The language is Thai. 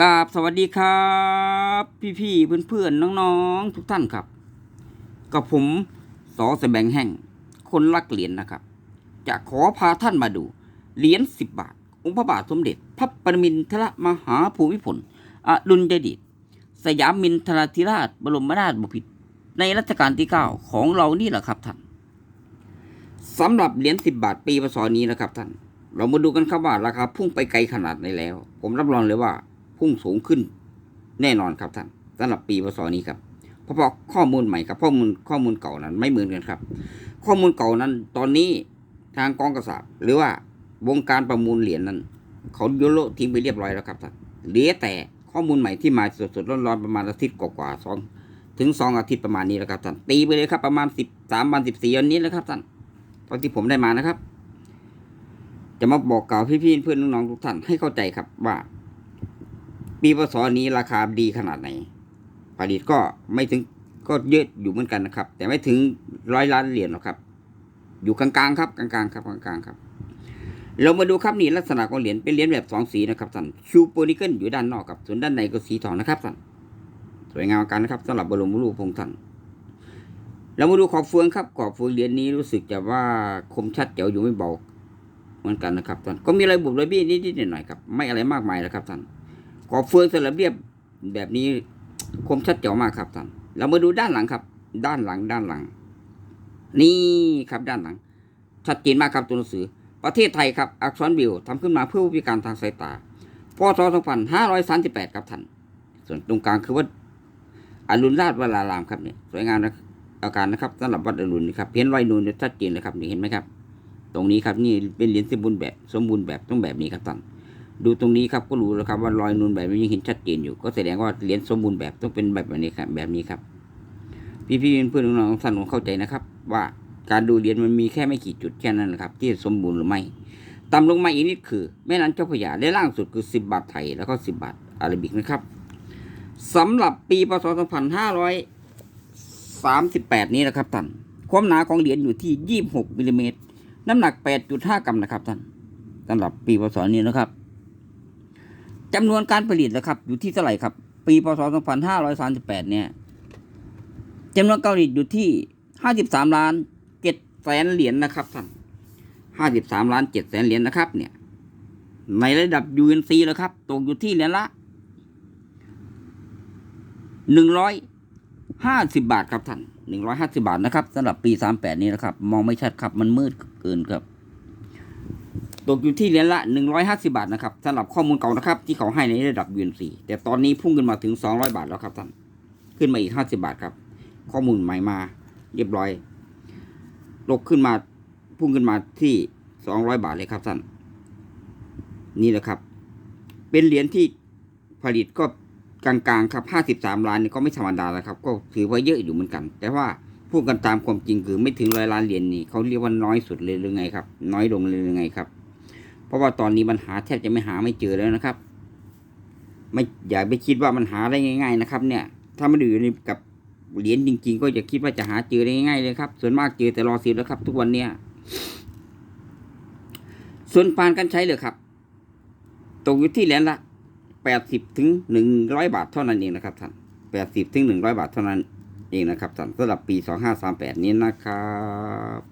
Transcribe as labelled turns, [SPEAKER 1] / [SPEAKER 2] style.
[SPEAKER 1] กราบสวัสดีครับ พี่ๆเพื่อนๆน้องๆ ทุกท่านครับ กับผมสอแสบงแห่ง คนรักเหรียญนะครับ จะขอพาท่านมาดูเหรียญสิบบาท องค์พระบาทสมเด็จ พระปรมินทรมหาภูมิพลอดุลยเดชสยามมินทราธิราช บรมราชบพิตรในรัชกาลที่เก้าของเรานี่แหละครับท่านสำหรับเหรียญสิบบาทปีพศนี้นะครับท่าน เรามาดูกันครับว่าราคาพุ่งไปไกลขนาดไหนแล้ว ผมรับรองเลยว่า พุ่งสูงขึ้น แน่นอนครับท่านสำหรับปีพศนี้ครับเพราะว่าข้อมูลใหม่กับข้อมูลข้อมูลเก่านั้นไม่เหมือนกันครับ ข้อมูลเก่านั้นตอนนี้ทางกองกระสาบหรือว่าวงการประมูลเหรียญนั้น เขาโยโลทิ้งไปเรียบร้อยแล้วครับท่านเหลือแต่ข้อมูลใหม่ที่มาสดๆร้อนๆประมาณอาทิตย์กว่าๆสองถึงสองอาทิตย์ประมาณนี้แล้วครับท่านตีไปเลยครับประมาณสิบสามวันสิบสี่วันนี้แล้วครับท่านตอนที่ผมได้มานะครับ จะมาบอกกล่าวพี่ๆเพื่อนน้องๆทุกท่านให้เข้าใจครับว่า ปีพศนี้ราคาดีขนาดไหน ผลิตก็ไม่ถึงก็เยอะอยู่เหมือนกันนะครับ แต่ไม่ถึงร้อยล้านเหรียญหรอกครับ อยู่กลางๆครับกลางๆครับกลางๆครับ เรามาดูครับนี่ลักษณะของเหรียญเป็นเหรียญแบบสองสีนะครับท่านชูโปนิเกิลอยู่ด้านนอกครับส่วนด้านในก็สีทองนะครับท่านสวยงามกันนะครับสำหรับบรมรูปพงษ์ท่านเรามาดูขอบเฟืองครับขอบเฟืองเหรียญนี้รู้สึกจะว่าคมชัดเจ๋วอยู่ไม่เบาเหมือนกันนะครับท่านก็มีอะไรบุบระบี้นิดๆหน่อยๆครับไม่อะไรมากมายนะครับท่าน ขอบเฟืองสลับเรียบแบบนี้คมชัดเจ๋วมากครับท่านเรามาดูด้านหลังครับ ด้านหลังด้านหลัง นี่ครับด้านหลัง ชัดเจนมากครับตัวหนังสือ ประเทศไทยครับอักษรบิวทำขึ้นมาเพื่อผู้พิการทางสายตาพศ2538 ครับท่านส่วนตรงกลางคือวัดอรุณราชวรารามครับเนี่ยสวยงามนะอาการนะครับสำหรับวัดอรุณนี่ครับเพี้ยนไว้นูนเนี่ยชัดเจนเลยครับนี่เห็นไหมครับ ตรงนี้ครับนี่เป็นเหรียญสมบูรณ์แบบสมบูรณ์แบบต้องแบบนี้ครับท่าน ดูตรงนี้ครับก็รู้แล้วครับว่ารอยนูนแบบนี้ยังเห็นชัดเจนอยู่ ก็แสดงว่าเหรียญสมบูรณ์แบบต้องเป็นแบบนี้ครับ แบบนี้ครับ พี่ๆเพื่อนๆน้องๆท่านคงเข้าใจนะครับ ว่าการดูเหรียญมันมีแค่ไม่กี่จุดแค่นั้นนะครับ ที่สมบูรณ์หรือไม่ต่ำลงมาอีกนิดคือแม่น้ำเจ้าพระยาและล่างสุดคือ 10 บาทไทยแล้วก็10 บาทอาราบิกนะครับสำหรับปีพศ2538 นี้นะครับท่านความหนาของเหรียญอยู่ที่ 26มิลลิเมตรน้ำหนัก 8.5 กรัมนะครับท่านสำหรับปีพศนี้นะครับ จำนวนการผลิตนะครับ อยู่ที่เท่าไหร่ครับ ปีพศ 2538 เนี่ยจำนวนการผลิตอยู่ที่ 53 ล้าน7แสนเหรียญนะครับท่าน53 ล้าน7แสนเหรียญนะครับ เนี่ย ในระดับ UNC แล้วครับ ตกอยู่ที่เหรียญละ150 บาทครับท่าน150 บาทนะครับสำหรับปี 38 นี้นะครับ มองไม่ชัดครับ มันมืดเกินครับ ตกอยู่ที่เหรียญละ 150 บาทนะครับสำหรับข้อมูลเก่านะครับ ที่เขาให้ในระดับ UNC แต่ตอนนี้พุ่งขึ้นมาถึง 200 บาทแล้วครับท่าน ขึ้นมาอีก 50 บาทครับ ข้อมูลใหม่มา เรียบร้อยตกขึ้นมาพุ่งขึ้นมาที่ 200 บาทเลยครับท่าน นี่แหละครับ เป็นเหรียญที่ผลิตก็กลางๆครับ 53 ล้านนี่ก็ไม่ธรรมดาแล้วครับ ก็ถือว่าเยอะอยู่เหมือนกัน แต่ว่าพูดกันตามความจริงคือไม่ถึงร้อยล้านเหรียญนี่เขาเรียกว่าน้อยสุดเลยหรือไงครับ น้อยลงเลยหรือไงครับ ราะว่าตอนนี้มันหาแทบจะไม่หาไม่เจอแล้วนะครับ ไม่อย่าไปคิดว่ามันหาได้ง่าย ๆนะครับ เนี่ย ถ้าไมันอยู่ในกับเหรียญจริง ๆ ก็จะคิดว่าจะหาเจอได้ง่ายเลยครับ ส่วนมากเจอแต่รอสิบแล้วครับ ทุกวันเนี้ยส่วนปานกันใช้เลยครับ ตกอยู่ที่เหรียญละแปดสิบถึงหนึ่งร้อยบาทเท่านั้นเองนะครับท่านแปดสิบถึงหนึ่งร้อยบาทเท่านั้นเองนะครับท่านสำหรับปีสองห้าสามแปดนี้นะครับ